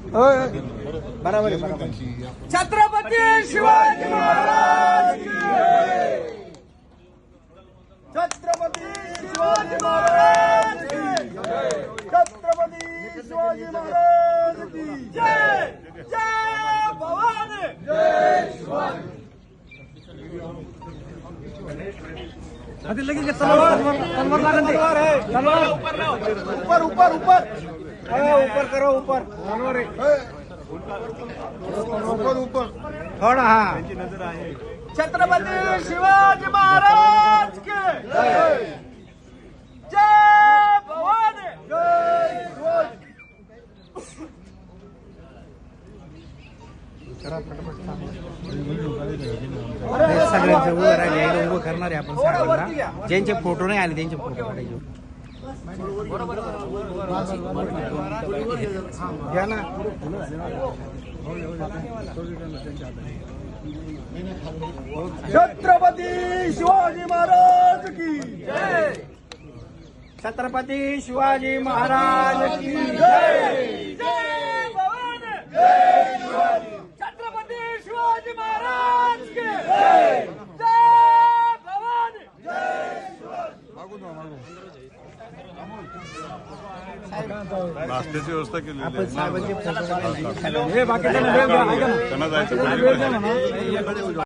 बराबर. छत्रपती शिवाजी महाराज छत्रपती शिवाजी महाराज छत्रपती शिवाजी महाराज जय जय भवानी जय शिवाजी लगेच तलवार तलवार लागन ते तलवार ऊपर ऊपर ऊपर ऊपर करो ऊपर ऊपर ऊपर थोडा हा. छत्रपती शिवाजी महाराज के जय. जय भवानी. जय शिवाजी सगळ्यांचे उभं राहिले उभं करणार आहे आपण सगळ्यांना. ज्यांचे फोटो नाही आले त्यांचे फोटो काढायचे. घ्या ना छत्रपती शिवाजी महाराज की जय! छत्रपती शिवाजी महाराज की जय! जय भवानी जय शिवाजी छत्रपती शिवाजी महाराज की जय! जय भवानी! मागून वा, मागून. नाश्त्याची व्यवस्था ना. त्यांना जायचं.